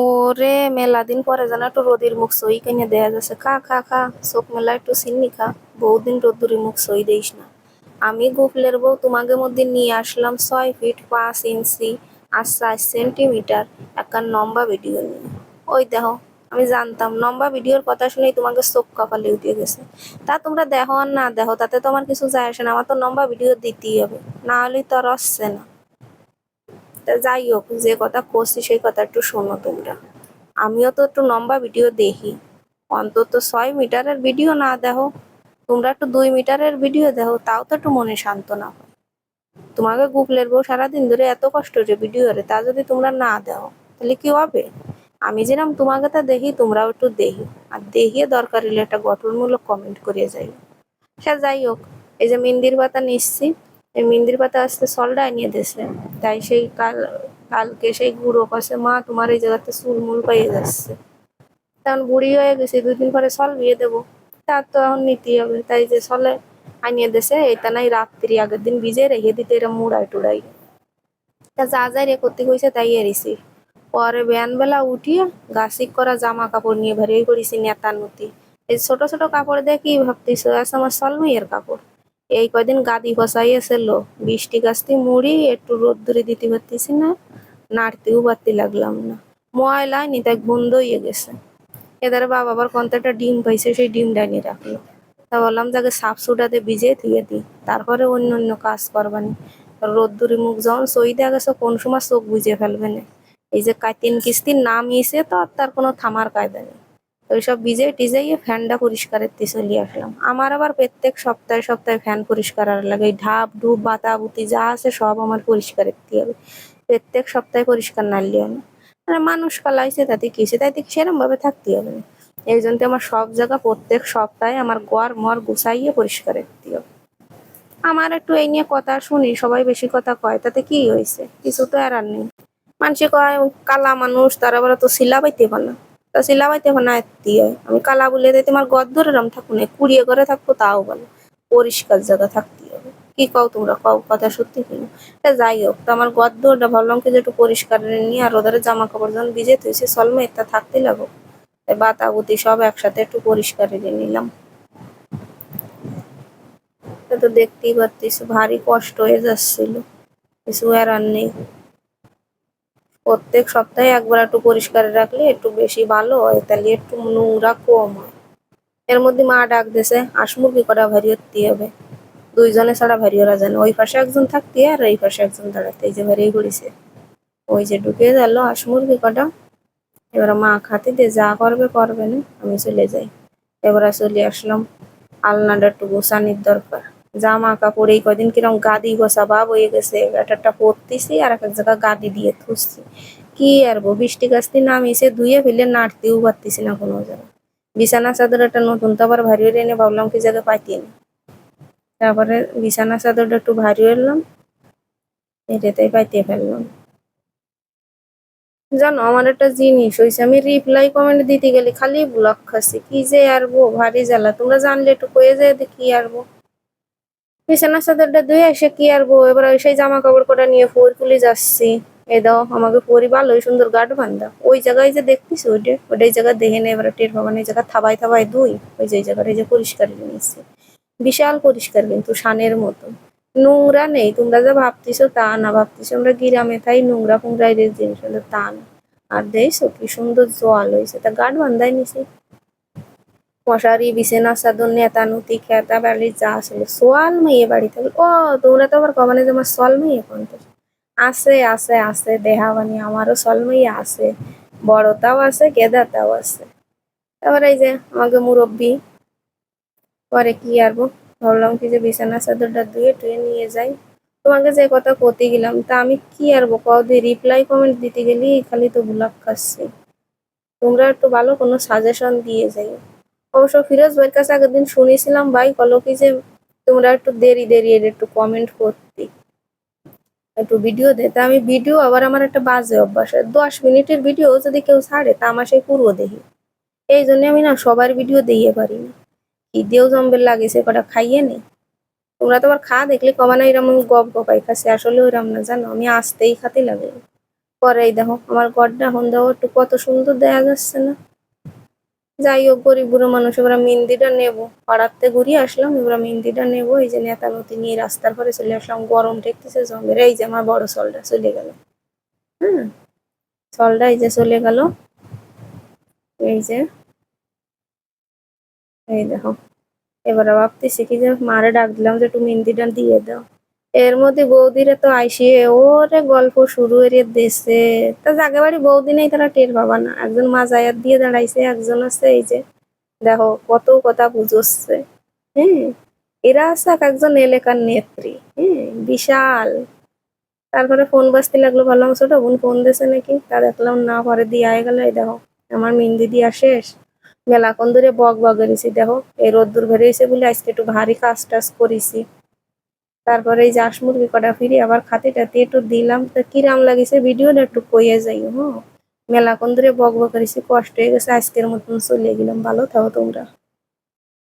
ওরে মেলা দিন পরে যেন একটু রোদির মুখ সই কিনে দেয়া যাচ্ছে। খা খা খা, চোখ মেলা একটু চিনি খা। বহুদিন রোদ্দুরি মুখ সই দিস না। আমি গুফলের বউ তোমাকে মধ্যে নিয়ে আসলাম ছয় ফিট পাঁচ ইঞ্চি আর চার সেন্টিমিটার একটা লম্বা ভিডিও নিয়ে। ওই দেখো, আমি জানতাম লম্বা ভিডিওর কথা শুনেই তোমাকে চোখ কপালে উঠে গেছে। তা তোমরা দেখো আর না দেখো, তাতে তো আমার কিছু যায় আসে না। আমার তো লম্বা ভিডিও দিতেই হবে। না হলেই তো আর আসছে না। তা যাই হোক, যে কথা করছি সেই কথা একটু শোনো তোমরা। আমিও তো একটু লম্বা ভিডিও দেখি। অন্তত ছয় মিটারের ভিডিও না দেখো। তোমরা একটু দুই মিটারের ভিডিও দেখো, তাও তো একটু মনে সান্ত্বনা হয়। তোমাকে গুগলের বউ সারাদিন ধরে এত কষ্ট যে ভিডিও রে তা যদি তোমরা না দাও তাহলে কি হবে? আমি যেরকম তোমাকে তা দেখি, তোমরাও একটু দেখি। আর দেখিয়ে দরকার হলে একটা গঠনমূলক কমেন্ট করিয়ে যাই সে যাই হোক, এই যে মিন্দির পাতা নিচ্ছি এই মিন্দির পাতা আসতে সলডা নিয়ে দিছে তাই সেই কাল, কালকে সেই গুঁড়ো কাছে মা তোমার এই জায়গাতে চুলমুল পাইয়ে যাচ্ছে। তখন বুড়ি হয়ে গেছে, দুদিন পরে সল বিয়ে দেবো। তার তো এখন নিতেই হবে, তাই যে সলে আনিয়ে দেছে এটা নাই রাত্রি, আগের দিন ভিজে রেখে দিতে এরা মুড়াই টুড়াই তা যা যাই রে করতে হয়েছে তাই এরিছি পরে বেলা উঠিয়ে গাছিক করা জামা কাপড় নিয়ে বেরিয়ে করেছি নেতার নতি এই ছোট ছোট কাপড় দিয়ে কি ভাবতেছো আছে আমার সলমাইয়ের কাপড়। এই কয়দিন গাদি ফসাই এসেল, বৃষ্টি গাছটি মুড়ি, একটু রোদ্দুরে দিতে পারতেছি না, নাড়তেও পারতে লাগলাম না। ময়লা নি তাই বন্ধ হয়ে গেছে। এদের বাবা আবার কোনটা একটা ডিম পাইছে, সেই ডিম ডাইনি রাখল। তা বললাম, যাকে সাপ সুটাতে ভিজে ধুয়ে দিই তারপরে অন্য অন্য কাজ করবানি। রোদ্দুরি মুখ যখন সই দেওয়া গেছে, কোন সময় চোখ বুঝে ফেলবে না। এই যে কাতিন কিস্তির নাম ইয়েছে তো, আর তার কোনো থামার কায়দা নেই। ওইসব ভিজে টিজাইয়ে ফ্যানটা পরিষ্কারের দিয়ে চলিয়ে আসলাম। আমার আবার প্রত্যেক সপ্তাহে সপ্তাহে ফ্যান পরিষ্কার আর লাগে। ঢাপ ঢুপ বাতা বুতি যা আছে সব আমার পরিষ্কার দিতে হবে। প্রত্যেক সপ্তাহে পরিষ্কার না মানে মানুষ কালাইছে তাতে কিসে তাতে সেরকম ভাবে থাকতে হবে না। এই জন্য তো আমার সব জায়গা প্রত্যেক সপ্তাহে আমার গড় মর গুছাইয়ে পরিষ্কার দিতে হবে। আমার একটু এই নিয়ে কথা শুনি, সবাই বেশি কথা কয়, তাতে কি হয়েছে কিছু তো আর নেই। মানুষে কয়, কালা মানুষ, তারা আবার তো শিলা পাইতে পারে না। তা শিলা পাইতে পারে না এত্তি হয়। আমি কালা বলে দিই তোমার গদ ধরে রাম থাকব না কুড়িয়ে ঘরে থাকব তাও বলো। পরিষ্কার জায়গা থাকতে হবে। কি কও তোমরা? কও কথা সত্যি কিনা তা যাই হোক, তো আমার গদ ধরটা ভাবলাম কি যে একটু পরিষ্কার নিয়ে আর ওদের জামা কাপড় যখন ভিজে তুইছে সলমে এটা থাকতে লাগো। তাই বাতাবুতি সব একসাথে একটু পরিষ্কার নিলাম। তা তো দেখতেই পাচ্ছিস ভারী কষ্ট হয়ে যাচ্ছিল। কিছু আর নেই। প্রত্যেক সপ্তাহে একবার একটু পরিষ্কার রাখলে একটু বেশি ভালো হয়, তাহলে একটু নোংরা কম হয়। এর মধ্যে মা ডাক দিছে আসমুরগি করা ভারী হতে হবে? দুইজনে ছাড়া ভারী জানে ওই পাশে একজন থাকতে আর এই পাশে একজন দাঁড়াতে এই যে ভারী ঘুরিছে। ওই যে ঢুকে গেল আসমুরগি কটা? এবার মা খাতে দিয়ে, যা করবে করবে না, আমি চলে যাই। এবার চলে আসলাম। আলনাটা একটু গোছানির দরকার। জামা কাপড়, এই কদিন কিরম গাদি গোছা ভাব হয়ে গেছে। একটা পরতেছি আর এক জায়গা গাদি দিয়ে থুসছি। কি আর বো বৃষ্টি গাছটি নামিয়েছে, ধুয়ে ফেলে নাড়তেও পারতেছি না কোনো জায়গা বিছানা চাদর একটা নতুন তো আবার ভারী এনে ভাবলাম কি জায়গায় পাইতে না। তারপরে বিছানা চাদরটা একটু ভারী এলাম, এটাতেই পাইতে ফেললাম জানো, আমার একটা জিনিস হয়েছে আমি রিপ্লাই কমেন্ট দিতে গেলে খালি ব্লক খাচ্ছি। কি যে আর বো ভারী জ্বালা। তোমরা জানলে একটু কয়ে যায় কি আর বো বিছানা চাদরটা ধুয়ে এসে কি আর বো এবার ওই সেই জামা কাপড় কটা নিয়ে ফোর তুলে যাচ্ছি। এ দাও, আমাকে পরি ভালোই সুন্দর গাঢ় বান্ধা ওই জায়গায় যে দেখতেছি ওইটা ওটাই জায়গা দেখে নেই, এবার টের পাবান এই জায়গা থাবাই থাবাই দুই ওই যে জায়গাটা যে পরিষ্কার নিয়েছি। বিশাল পরিষ্কার কিন্তু সানের মতো। নোংরা নেই, তোমরা যা ভাবতেছো তা না, ভাবতেছো আমরা গ্রামে তাই নোংরা ফোংরা জিনিস তা না। আর দেখছ কি সুন্দর জল হয়েছে, তা গাঢ় বান্ধাই নিছি মশারি বিছানা নেতা নুতি খেতা, বালি, যা ছিল সোয়াল মেয়ে বাড়িতে ও তোমরা তো আবার কমানে যে আমার সল মেয়ে কোনটা আছে আছে আছে দেহাবানি আমারও সল মেয়ে আছে, বড়টাও আছে, গেদাটাও আছে। তারপরে এই যে, আমাকে মুরব্বী পরে কি আরবো ভাবলাম কি যে বিছানা, চাদরটা ধুয়ে টুয়ে নিয়ে যাই। তোমাকে যে কথা করতে গেলাম, তা আমি কি আরবো কদি রিপ্লাই কমেন্ট দিতে গেলি খালি তো ব্লক খাচ্ছি তোমরা একটু ভালো কোনো সাজেশন দিয়ে যাই। অবশ্য ফিরোজ ভাইয়ের কাছে আগের দিন শুনেছিলাম, ভাই কলো কি যে তোমরা একটু দেরি দেরি একটু কমেন্ট করতে। একটু ভিডিও দে। তা আমি ভিডিও আবার আমার একটা বাজে অভ্যাস। দশ মিনিটের ভিডিও যদি কেউ ছাড়ে, তা আমার সেই পুরো দেখি এই জন্য আমি না সবার ভিডিও দিয়ে পারি না। কি দেও জম্বের লাগে, সে কটা খাইয়ে নে। তোমরা তো আবার খা, দেখলে কমানো এরম গপ গপাই খাচ্ছে। আসলে ওইরম না, জানো? আমি আসতেই খাতে লাগে। পরে দেখো, আমার গড্ডা এখন দেখো, একটু কত সুন্দর দেখা যাচ্ছে না। যাই হোক, গরিব বুড়ো মানুষ, এবার মেহেন্দিটা নেব। পাড়াতে ঘুরিয়ে আসলাম, এবার মেহেন্দিটা নেব। এই যে নেতা নতি নিয়ে রাস্তার পরে চলে আসলাম, গরম ঠেকতেছে জমের এই যে আমার বড় সলটা চলে গেল। হ্যাঁ সলটা এই যে চলে গেল। এই যে, এই দেখো। এবারে ভাবতেছি কি যে মারে ডাক দিলাম যে একটু মেহেন্দিটা দিয়ে দাও। এর মধ্যে বৌদিরে তো আইসিয়ে ওরে গল্প শুরু এর দেশে। তা জাগে বাড়ি বৌদি নেই তারা টের পাবা না। একজন মাজায়াত দিয়ে দাঁড়াইছে, একজন আছে এই যে, দেখো কত কথা বুঝোচ্ছে। হ্যাঁ এরা আছে এক একজন এলাকার নেত্রী হ্যাঁ বিশাল। তারপরে ফোন বাজতে লাগল ভাবলাম ছোট বোন ফোন দিয়েছে নাকি? তা দেখলাম, না পরে দিয়ে আয় গেল, এই দেখো, আমার মেহেন্দি দিয়া শেষ। মেলাক্ষণ ধরে বক বগেরেছি দেখো, এই রোদ্দুর বেরিয়েছে বলে, আজকে একটু ভারী কাজ টাজ করেছি। তারপরে এই জাস মুরগি কটা ফিরি, আবার খাতে টাতে একটু দিলাম। তা কিরাম লাগিছে ভিডিওটা একটু কইয়ে যাই হ্যাঁ? কোন ধরে বক বক করেছি, কষ্ট হয়ে গেছে, আজকের মতন চলে গেলাম। ভালো থাকো তোমরা।